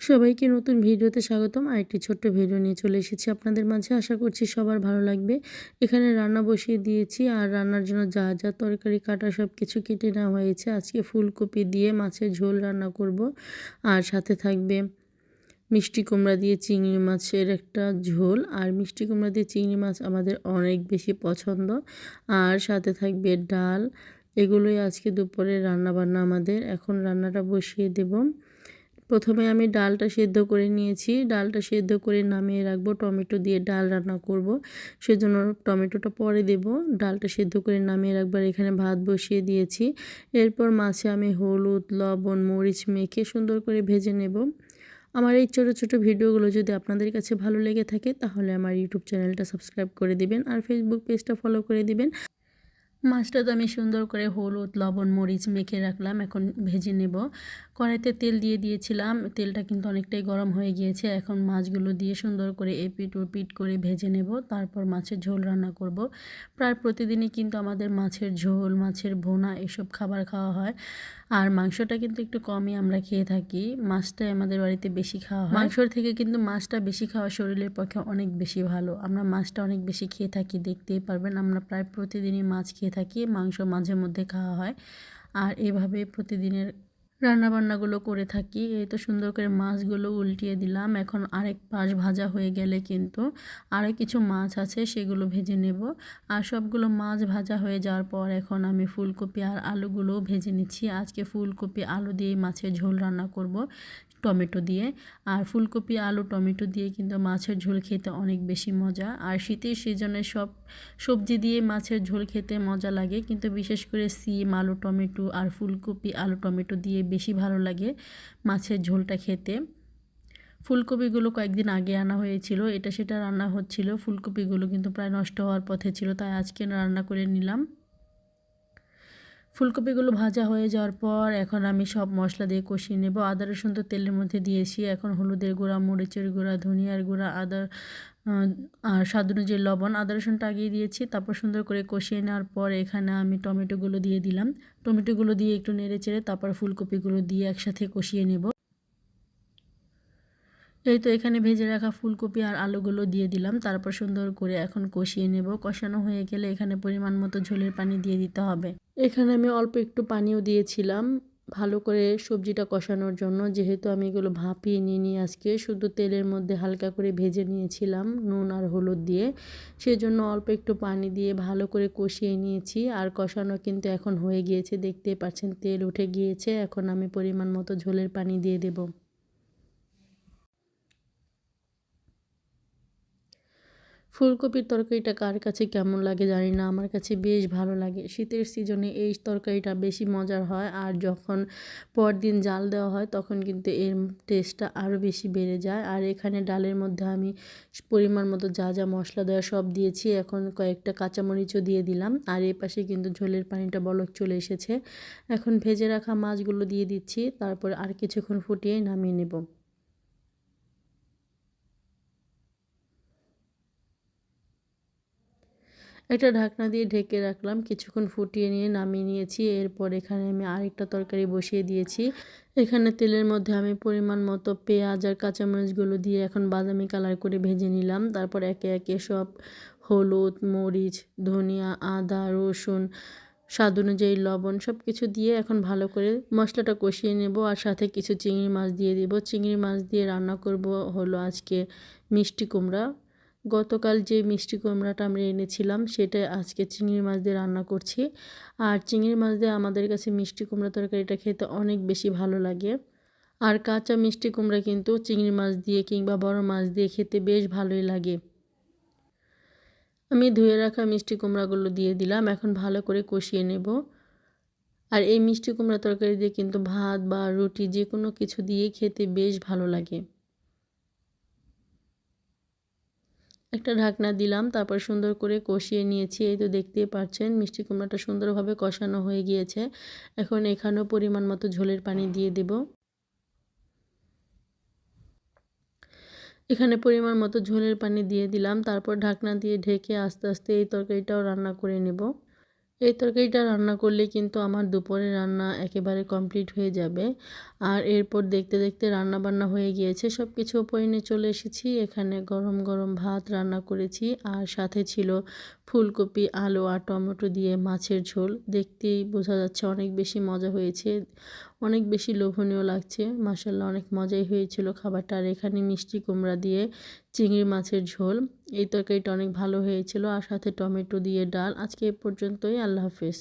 সবাইকে নতুন ভিডিওতে স্বাগতম। আর একটি ছোট্ট ভিডিও নিয়ে চলে এসেছি আপনাদের মাঝে। আশা করছি সবার ভালো লাগবে। এখানে রান্না বসিয়ে দিয়েছি আর রান্নার জন্য যা যা তরকারি, কাটা সব কিছু কেটে নেওয়া হয়েছে। আজকে ফুলকপি দিয়ে মাছের ঝোল রান্না করব। আর সাথে থাকবে মিষ্টি কুমড়া দিয়ে চিংড়ি মাছের একটা ঝোল। আর মিষ্টি কুমড়া দিয়ে চিংড়ি মাছ আমাদের অনেক বেশি পছন্দ। আর সাথে থাকবে ডাল। এগুলোই আজকে দুপুরে রান্না বান্না আমাদের। এখন রান্নাটা বসিয়ে দেব। প্রথমে আমি ডালটা সেদ্ধ করে নিয়েছি। ডালটা সেদ্ধ করে নামিয়ে রাখব। টমেটো দিয়ে ডাল রান্না করব। সেজন্য টমেটোটা পরে দেব। ডালটা সেদ্ধ করে নামিয়ে রাখবার এখানে ভাত বসিয়ে দিয়েছি। এরপর মাছে আমি হলুদ, লবণ, মরিচ মেখে সুন্দর করে ভেজে নেব। আমার এই ছোটো ছোটো ভিডিওগুলো যদি আপনাদের কাছে ভালো লেগে থাকে, তাহলে আমার ইউটিউব চ্যানেলটা সাবস্ক্রাইব করে দিবেন আর ফেসবুক পেজটা ফলো করে দিবেন। মাছটা তো আমি সুন্দর করে হলুদ, লবণ, মরিচ মেখে রাখলাম, এখন ভেজে নেব। কড়াইতে তেল দিয়ে দিয়েছিলাম, তেলটা কিন্তু অনেকটাই গরম হয়ে গিয়েছে, এখন মাছগুলো দিয়ে সুন্দর করে এপিট ওপিট করে ভেজে নেব, তারপর মাছের ঝোল রান্না করব। প্রায় প্রতিদিনই কিন্তু আমাদের মাছের ঝোল, মাছের ভোনা এসব খাবার খাওয়া হয়, আর মাংসটা কিন্তু একটু কমই আমরা খেয়ে থাকি, মাছটাই আমাদের বাড়িতে বেশি খাওয়া হয়। মাংসর থেকে কিন্তু মাছটা বেশি খাওয়া শরীরের পক্ষে অনেক বেশি ভালো, আমরা মাছটা অনেক বেশি খেয়ে থাকি, দেখতেই পারবেন, আমরা প্রায় প্রতিদিনই মাছ খেয়ে থাকি মাংস মাঝে মধ্যে খাওয়া হয়। আর এভাবে প্রতিদিনের রান্নাবান্নাগুলো করে থাকি। এই তো সুন্দর করে মাছগুলো উল্টিয়ে দিলাম। এখন আরেক পাশ ভাজা হয়ে গেলে কিন্তু আরও কিছু মাছ আছে, সেগুলো ভেজে নেব। আর সবগুলো মাছ ভাজা হয়ে যাওয়ার পর এখন আমি ফুলকপি আর আলুগুলো ভেজে নিচ্ছি। আজকে ফুলকপি, আলু দিয়ে মাছের ঝোল রান্না করব টমেটো দিয়ে। আর ফুলকপি, আলু, টমেটো দিয়ে কিন্তু মাছের ঝোল খেতে অনেক বেশি মজা। আর শীতের সিজনে সব সবজি দিয়ে মাছের ঝোল খেতে মজা লাগে। কিন্তু বিশেষ করে সিম, আলু, টমেটো আর ফুলকপি, আলু, টমেটো দিয়ে বেশি ভালো লাগে মাছের ঝোলটা খেতে। ফুলকপিগুলো কয়েকদিন আগে আনা হয়েছিল, এটা সেটা রান্না হচ্ছিল। ফুলকপিগুলো কিন্তু প্রায় নষ্ট হওয়ার পথে ছিল, তাই আজকে রান্না করে নিলাম। ফুলকপিগুলো ভাজা হয়ে যাওয়ার পর এখন আমি সব মশলা দিয়ে কষিয়ে নেব। আদা, রসুন তো তেলের মধ্যে দিয়েছি। এখন হলুদের গুঁড়া, মরিচের গুঁড়া, ধনিয়ার গুঁড়া, আদা আর স্বাদ অনুযায়ী লবণ, আদা, রসুনটা আগিয়ে দিয়েছি। তারপর সুন্দর করে কষিয়ে নেওয়ার পর এখানে আমি টমেটোগুলো দিয়ে দিলাম। টমেটোগুলো দিয়ে একটু নেড়ে চেড়ে তারপর ফুলকপিগুলো দিয়ে একসাথে কষিয়ে নেব। এই তো এখানে ভেজে রাখা ফুলকপি আর আলুগুলো দিয়ে দিলাম। তারপর সুন্দর করে এখন কষিয়ে নেব। কষানো হয়ে গেলে এখানে পরিমাণ মতো ঝোলের পানি দিয়ে দিতে হবে। এখানে আমি অল্প একটু পানিও দিয়েছিলাম ভালো করে সবজিটা কষানোর জন্য। যেহেতু আমি এগুলো ভাপিয়ে নিয়ে নিয়ে আজকে, শুধু তেলের মধ্যে হালকা করে ভেজে নিয়েছিলাম নুন আর হলুদ দিয়ে। সেজন্য অল্প একটু পানি দিয়ে ভালো করে কষিয়ে নিয়েছি। আর কষানো কিন্তু এখন হয়ে গিয়েছে দেখতে পাচ্ছেন তেল উঠে গিয়েছে। এখন আমি পরিমাণ মতো ঝোলের পানি দিয়ে দেবো। ফুলকপির তরকারিটা কার কাছে কেমন লাগে জানি না, আমার কাছে বেশ ভালো লাগে। শীতের সিজনে এই তরকারিটা বেশি মজার হয় আর যখন পরদিন জাল দেওয়া হয় তখন কিন্তু এর টেস্টটা আরও বেশি বেড়ে যায়। আর এখানে ডালের মধ্যে আমি পরিমাণ মতো যা যা মশলা দেওয়া সব দিয়েছি, এখন কয়েকটা কাঁচামরিচও দিয়ে দিলাম। আর এ পাশে কিন্তু ঝোলের পানিটা বলক চলে এসেছে। এখন ভেজে রাখা মাছগুলো দিয়ে দিচ্ছি, তারপর আর কিছুক্ষণ ফুটিয়ে নামিয়ে নেব। একটা ঢাকনা দিয়ে ঢেকে রাখলাম, কিছুক্ষণ ফুটিয়ে নিয়ে নামিয়ে নিয়েছি। এরপর এখানে আমি আরেকটা তরকারি বসিয়ে দিয়েছি। এখানে তেলের মধ্যে আমি পরিমাণ মতো পেঁয়াজ আর কাঁচামরিচগুলো দিয়ে এখন বাদামি কালার করে ভেজে নিলাম। তারপর একে একে সব হলুদ, মরিচ, ধনিয়া, আদা, রসুন, স্বাদ অনুযায়ী লবণ সব কিছু দিয়ে এখন ভালো করে মশলাটা কষিয়ে নেব আর সাথে কিছু চিংড়ি মাছ দিয়ে দিব। চিংড়ি মাছ দিয়ে রান্না করব হলো আজকে মিষ্টি কুমড়া। গতকাল যে মিষ্টি কুমড়াটা আমরা এনেছিলাম সেটা আজকে চিংড়ি মাছ দিয়ে রান্না করছি। আর চিংড়ি মাছ দিয়ে আমাদের কাছে মিষ্টি কুমড়া তরকারিটা খেতে অনেক বেশি ভালো লাগে। আর কাঁচা মিষ্টি কুমড়া কিন্তু চিংড়ি মাছ দিয়ে কিংবা বড় মাছ দিয়ে খেতে বেশ ভালোই লাগে। আমি ধুয়ে রাখা মিষ্টি কুমড়াগুলো দিয়ে দিলাম, এখন ভালো করে কষিয়ে নেব। আর এই মিষ্টি কুমড়া তরকারি দিয়ে কিন্তু ভাত বা রুটি যে কোনো কিছু দিয়ে খেতে বেশ ভালো লাগে। একটা ঢাকনা দিলাম, তারপর সুন্দর করে কষিয়ে নিয়েছি। এই তো দেখতেই পাচ্ছেন, মিষ্টি কুমড়াটা সুন্দরভাবে কষানো হয়ে গিয়েছে। এখন এখানেও পরিমাণ মতো ঝোলের পানি দিয়ে দেব। এখানে পরিমাণ মতো ঝোলের পানি দিয়ে দিলাম, তারপর ঢাকনা দিয়ে ঢেকে আস্তে আস্তে এই তরকারিটাও রান্না করে নেব। এই তরকারিটা রান্না করলে কিন্তু আমার দুপুরে রান্না একেবারে কমপ্লিট হয়ে যাবে। আর এরপর দেখতে দেখতে রান্না বান্না হয়ে গিয়েছে সব কিছু ওপরে চলে এসেছি। এখানে গরম গরম ভাত রান্না করেছি, আর সাথে ছিল ফুলকপি, আলু আর টমেটো দিয়ে মাছের ঝোল। দেখতেই বোঝা যাচ্ছে অনেক বেশি মজা হয়েছে। অনেক বেশি লোভনীয় লাগছে। মাসাল্লাহ অনেক মজাই হয়েছিল খাবারটা। আর এখানে মিষ্টি কুমড়া দিয়ে চিংড়ি মাছের ঝোল। এই তরকারিটা অনেক ভালো হয়েছিল। আর সাথে টমেটো দিয়ে ডাল। আজকে এ পর্যন্তই। আল্লাহ হাফেজ।